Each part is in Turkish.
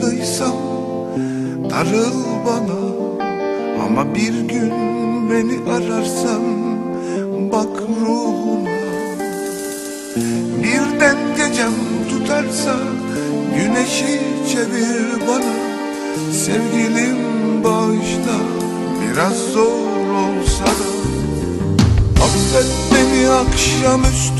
yandıysam Darıl bana. Ama bir gün beni ararsan Bak ruhuma. Birden gecem tutarsa Güneşi çevir bana. Sevgilim bağışla Biraz zor olsa da. Affet beni akşamüstü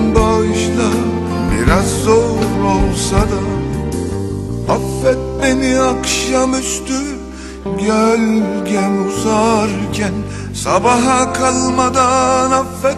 Beni akşamüstü gölgem uzarken Sabaha kalmadan affet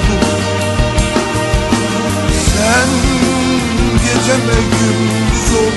geceme gündüz oldun